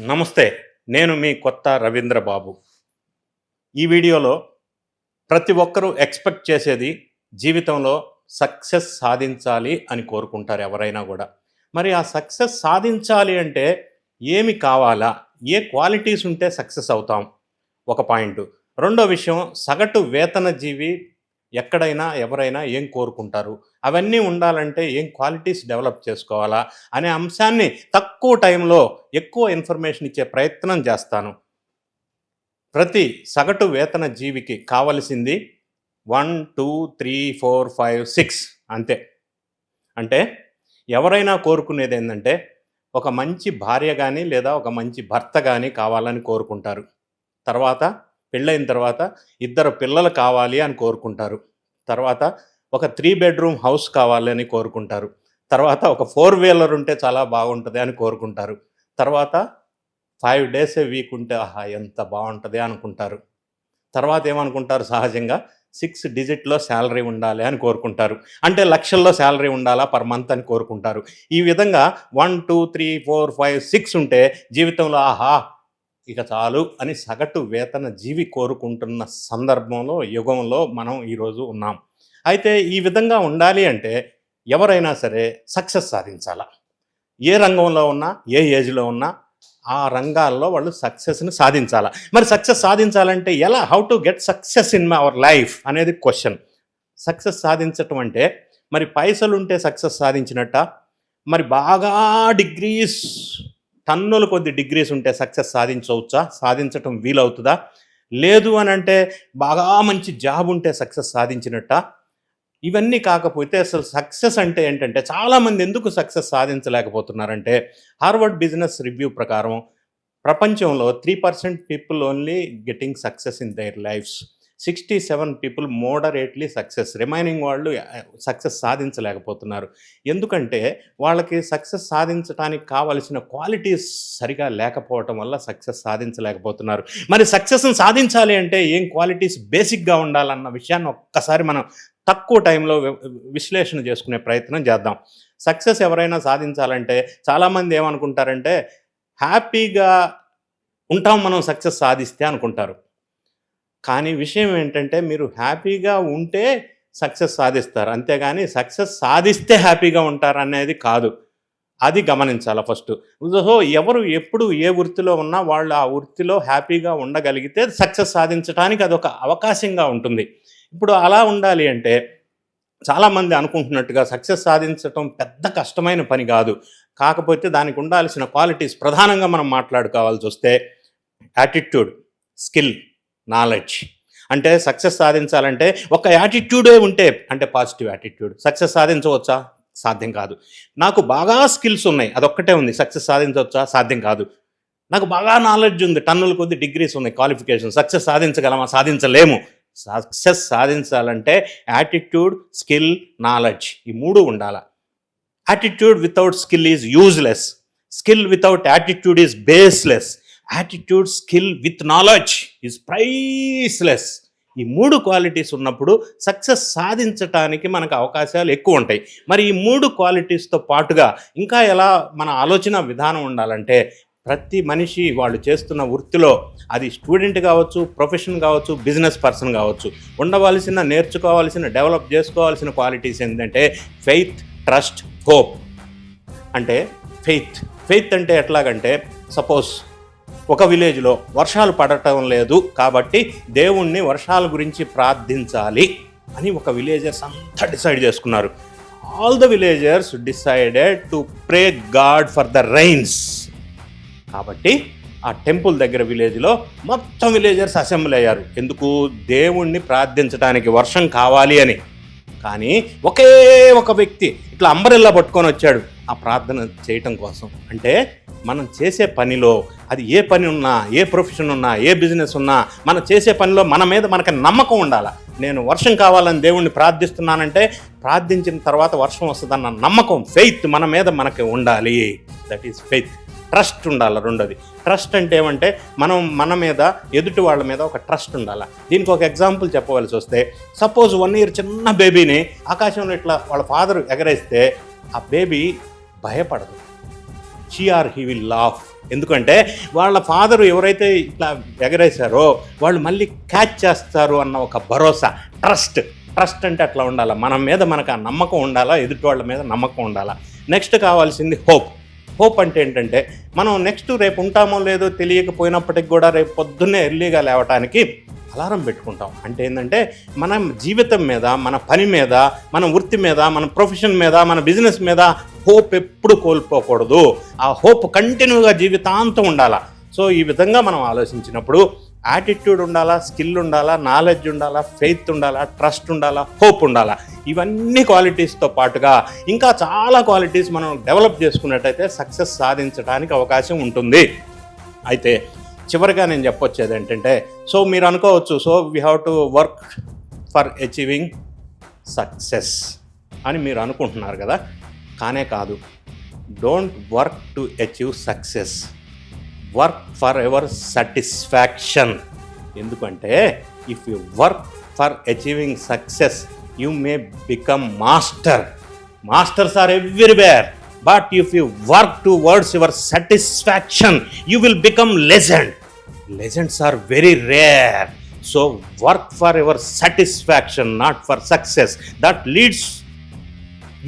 నమస్తే నేను మీ కొత్త రవీంద్ర బాబు ఈ వీడియోలో ప్రతి ఒక్కరూ ఎక్స్పెక్ట్ చేసేది జీవితంలో సక్సెస్ సాధించాలి అని కోరుకుంటారు ఎవరైనా కూడా. మరి ఆ సక్సెస్ సాధించాలి అంటే ఏమి కావాలా? ఏ క్వాలిటీస్ ఉంటే సక్సెస్ అవుతాం? ఒక పాయింట్. రెండో విషయం సగటు వేతన జీవి ఎక్కడైనా ఎవరైనా ఏం కోరుకుంటారు? అవన్నీ ఉండాలంటే ఏం క్వాలిటీస్ డెవలప్ చేసుకోవాలా? అనే అంశాన్ని తక్కువ టైంలో ఎక్కువ ఇన్ఫర్మేషన్ ఇచ్చే ప్రయత్నం చేస్తాను. ప్రతి సగటు వేతన జీవికి కావలసింది one two three four five six అంతే. అంటే ఎవరైనా కోరుకునేది ఏంటంటే ఒక మంచి భార్య కానీ లేదా ఒక మంచి భర్త కానీ కావాలని కోరుకుంటారు. తర్వాత పెళ్ళైన తర్వాత ఇద్దరు పిల్లలు కావాలి అని కోరుకుంటారు. తర్వాత ఒక త్రీ బెడ్రూమ్ హౌస్ కావాలని కోరుకుంటారు. తర్వాత ఒక ఫోర్ వీలర్ ఉంటే చాలా బాగుంటుంది అని కోరుకుంటారు. తర్వాత ఫైవ్ డేస్ ఏ వీక్ ఉంటే ఆహా ఎంత బాగుంటుంది అనుకుంటారు. తర్వాత ఏమనుకుంటారు? సహజంగా సిక్స్ డిజిట్లో శాలరీ ఉండాలి అని కోరుకుంటారు. అంటే లక్షల్లో శాలరీ ఉండాలా? పర్ మంత్ అని కోరుకుంటారు. ఈ విధంగా one two three four five six ఉంటే జీవితంలో ఆహా ఇక చాలు అని సగటు వేతన జీవి కోరుకుంటున్న సందర్భంలో యుగంలో మనం ఈరోజు ఉన్నాం. అయితే ఈ విధంగా ఉండాలి అంటే ఎవరైనా సరే సక్సెస్ సాధించాలా? ఏ రంగంలో ఉన్నా ఏ ఏజ్లో ఉన్నా ఆ రంగాల్లో వాళ్ళు సక్సెస్ని సాధించాలా? మరి సక్సెస్ సాధించాలంటే ఎలా? How to get success in our life అనేది క్వశ్చన్ సక్సెస్ సాధించటం అంటే మరి పైసలు ఉంటే సక్సెస్ సాధించినట్ట? మరి బాగా డిగ్రీస్ టన్నుల కొద్ది డిగ్రీస్ ఉంటే సక్సెస్ సాధించవచ్చా? సాధించటం వీలవుతుందా? లేదు అని అంటే బాగా మంచి జాబ్ ఉంటే సక్సెస్ సాధించినట్ట? ఇవన్నీ కాకపోతే అసలు సక్సెస్ అంటే ఏంటంటే చాలామంది ఎందుకు సక్సెస్ సాధించలేకపోతున్నారంటే హార్వర్డ్ బిజినెస్ రివ్యూ ప్రకారం ప్రపంచంలో three percent people only getting success in their lives. Sixty seven people moderately success remaining వాళ్ళు సక్సెస్ సాధించలేకపోతున్నారు. ఎందుకంటే వాళ్ళకి సక్సెస్ సాధించడానికి కావలసిన క్వాలిటీస్ సరిగా లేకపోవటం వల్ల సక్సెస్ సాధించలేకపోతున్నారు. మరి సక్సెస్ని సాధించాలి అంటే ఏం క్వాలిటీస్ బేసిక్గా ఉండాలన్న విషయాన్ని ఒక్కసారి మనం తక్కువ టైంలో విశ్లేషణ చేసుకునే ప్రయత్నం చేద్దాం. సక్సెస్ ఎవరైనా సాధించాలంటే చాలామంది ఏమనుకుంటారంటే హ్యాపీగా ఉంటాం మనం సక్సెస్ సాధిస్తే అనుకుంటారు. కానీ విషయం ఏంటంటే మీరు హ్యాపీగా ఉంటే సక్సెస్ సాధిస్తారు. అంతేగాని సక్సెస్ సాధిస్తే హ్యాపీగా ఉంటారు అనేది కాదు. అది గమనించాలి ఫస్ట్. సో ఎవరు ఎప్పుడు ఏ వృత్తిలో ఉన్నా వాళ్ళు ఆ వృత్తిలో హ్యాపీగా ఉండగలిగితే సక్సెస్ సాధించడానికి అదొక అవకాశంగా ఉంటుంది. ఇప్పుడు అలా ఉండాలి అంటే చాలామంది అనుకుంటున్నట్టుగా సక్సెస్ సాధించటం పెద్ద కష్టమైన పని కాదు. కాకపోతే దానికి ఉండాల్సిన క్వాలిటీస్ ప్రధానంగా మనం మాట్లాడుకోవాల్సి వస్తే యాటిట్యూడ్ స్కిల్. నాలెడ్జ్ అంటే సక్సెస్ సాధించాలంటే ఒక యాటిట్యూడే ఉంటే అంటే పాజిటివ్ యాటిట్యూడ్ సక్సెస్ సాధించవచ్చా? సాధ్యం కాదు. నాకు బాగా స్కిల్స్ ఉన్నాయి. అదొక్కటే ఉంది. సక్సెస్ సాధించవచ్చా? సాధ్యం కాదు. నాకు బాగా నాలెడ్జ్ ఉంది. టన్నుల కొద్ది డిగ్రీస్ ఉన్నాయి. క్వాలిఫికేషన్ సక్సెస్ సాధించగలమా? సాధించలేము. సక్సెస్ సాధించాలంటే యాటిట్యూడ్ స్కిల్ నాలెడ్జ్ ఈ మూడు ఉండాలి. Attitude without skill is useless skill without attitude is baseless attitude skill with knowledge is priceless ఈ మూడు క్వాలిటీస్ ఉన్నప్పుడు సక్సెస్ సాధించటానికి మనకు అవకాశాలు ఎక్కువ ఉంటాయి. మరి ఈ మూడు క్వాలిటీస్తో పాటుగా ఇంకా ఎలా మన ఆలోచన విధానం ఉండాలంటే ప్రతి మనిషి వాళ్ళు చేస్తున్న వృత్తిలో అది స్టూడెంట్ కావచ్చు ప్రొఫెషన్ కావచ్చు బిజినెస్ పర్సన్ కావచ్చు ఉండవలసిన నేర్చుకోవాల్సిన డెవలప్ చేసుకోవాల్సిన క్వాలిటీస్ ఏంటంటే ఫెయిత్ ట్రస్ట్ హోప్ అంటే ఫెయిత్ ఫెయిత్ అంటే ఎట్లాగంటే సపోజ్ ఒక విలేజ్లో వర్షాలు పడటం లేదు కాబట్టి దేవుణ్ణి వర్షాల గురించి ప్రార్థించాలి అని ఒక విలేజర్స్ అంతా డిసైడ్ చేసుకున్నారు. All the villagers decided to pray god for the rains కాబట్టి ఆ టెంపుల్ దగ్గర విలేజ్లో మొత్తం విలేజర్స్ అసెంబ్లీ అయ్యారు. ఎందుకు? దేవుణ్ణి ప్రార్థించడానికి వర్షం కావాలి అని. కానీ ఒకే ఒక వ్యక్తి ఇట్లా అంబరెల్లా పట్టుకొని వచ్చాడు ఆ ప్రార్థన చేయటం కోసం. అంటే మనం చేసే పనిలో అది ఏ పని ఉన్నా ఏ ప్రొఫెషన్ ఉన్నా ఏ బిజినెస్ ఉన్నా మనం చేసే పనిలో మన మీద మనకి నమ్మకం ఉండాలి? నేను వర్షం కావాలని దేవుణ్ణి ప్రార్థిస్తున్నానంటే ప్రార్థించిన తర్వాత వర్షం వస్తుందన్న నమ్మకం ఫెయిత్ మన మీద మనకి ఉండాలి. దట్ ఈస్ ఫెయిత్ ట్రస్ట్ ఉండాలి రెండోది. ట్రస్ట్ అంటే ఏమంటే మనం మన మీద ఎదుటి వాళ్ళ మీద ఒక ట్రస్ట్ ఉండాలి. దీనికి ఒక ఎగ్జాంపుల్ చెప్పవలసి వస్తే సపోజ్ వన్ ఇయర్ చిన్న బేబీని ఆకాశంలో ఇట్లా వాళ్ళ ఫాదర్ ఎగరేస్తే ఆ బేబీ భయపడదు. She or he will laugh. ఎందుకంటే వాళ్ళ ఫాదర్ ఎవరైతే ఇట్లా ఎగరేశారో వాళ్ళు మళ్ళీ క్యాచ్ చేస్తారు అన్న ఒక భరోసా ట్రస్ట్. ట్రస్ట్ అంటే అట్లా ఉండాలి. మన మీద మనకు ఆ నమ్మకం ఉండాలా ఎదుటి వాళ్ళ మీద నమ్మకం ఉండాలా. నెక్స్ట్ కావాల్సింది హోప్. హోప్ అంటే ఏంటంటే మనం నెక్స్ట్ రేపు ఉంటామో లేదో తెలియకపోయినప్పటికి కూడా రేపు పొద్దున్నే ఎర్లీగా లేవటానికి అలారం పెట్టుకుంటాం. అంటే ఏంటంటే మన జీవితం మీద మన పని మీద మన వృత్తి మీద మన ప్రొఫెషన్ మీద మన బిజినెస్ మీద హోప్ ఎప్పుడు కోల్పోకూడదు. ఆ హోప్ కంటిన్యూగా జీవితాంతం ఉండాలా. సో ఈ విధంగా మనం ఆలోచించినప్పుడు యాటిట్యూడ్ ఉండాలా స్కిల్ ఉండాలా నాలెడ్జ్ ఉండాలా ఫెయిత్ ఉండాలా ట్రస్ట్ ఉండాలా హోప్ ఉండాలా. ఇవన్నీ క్వాలిటీస్తో పాటుగా ఇంకా చాలా క్వాలిటీస్ మనం డెవలప్ చేసుకున్నట్టయితే సక్సెస్ సాధించడానికి అవకాశం ఉంటుంది. అయితే చివరిగా నేను చెప్పొచ్చేది ఏంటంటే సో మీరు అనుకోవచ్చు so we have to work for achieving success అని మీరు అనుకుంటున్నారు కదా? కానే కాదు. Don't work to achieve success work for ever satisfaction. ఎందుకంటే if you work for achieving success you may become master. Masters are everywhere. But if you work towards your satisfaction you will become legend. Legends are very rare. So work for your satisfaction not for success. That leads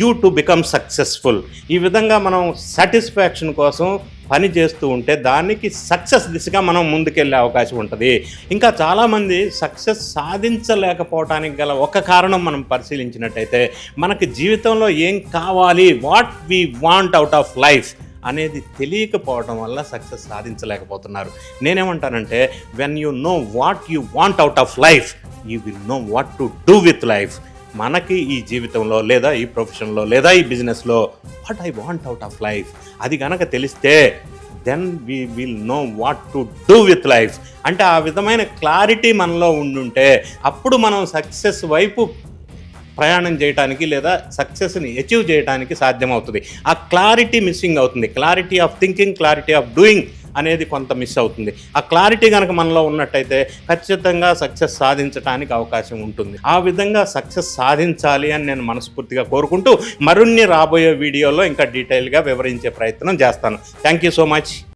you to become successful. ఈ విధంగా మనం satisfaction కోసం పని చేస్తూ ఉంటే దానికి success దిశగా మనం ముందుకెళ్ళే అవకాశం ఉంటుంది. ఇంకా చాలామంది సక్సెస్ సాధించలేకపోవటానికి గల ఒక కారణం మనం పరిశీలించినట్టయితే మనకి జీవితంలో ఏం కావాలి what we want out of life అనేది తెలియకపోవడం వల్ల సక్సెస్ సాధించలేకపోతున్నారు. నేనేమంటానంటే when you know what you want out of life you will know what to do with life మనకి ఈ జీవితంలో లేదా ఈ ప్రొఫెషన్లో లేదా ఈ బిజినెస్లో what I want out of life అది కనుక తెలిస్తే then we will know what to do with life అంటే ఆ విధమైన క్లారిటీ మనలో ఉండుంటే అప్పుడు మనం సక్సెస్ వైపు ప్రయాణం చేయడానికి లేదా సక్సెస్ని అచీవ్ చేయడానికి సాధ్యమవుతుంది. ఆ క్లారిటీ మిస్సింగ్ అవుతుంది. Clarity of thinking clarity of doing అనేది కొంత మిస్ అవుతుంది. ఆ క్లారిటీ కనుక మనలో ఉన్నట్టయితే ఖచ్చితంగా సక్సెస్ సాధించడానికి అవకాశం ఉంటుంది. ఆ విధంగా సక్సెస్ సాధించాలి అని నేను మనస్ఫూర్తిగా కోరుకుంటూ మరిన్ని రాబోయే వీడియోలో ఇంకా డీటెయిల్గా వివరించే ప్రయత్నం చేస్తాను. Thank you so much.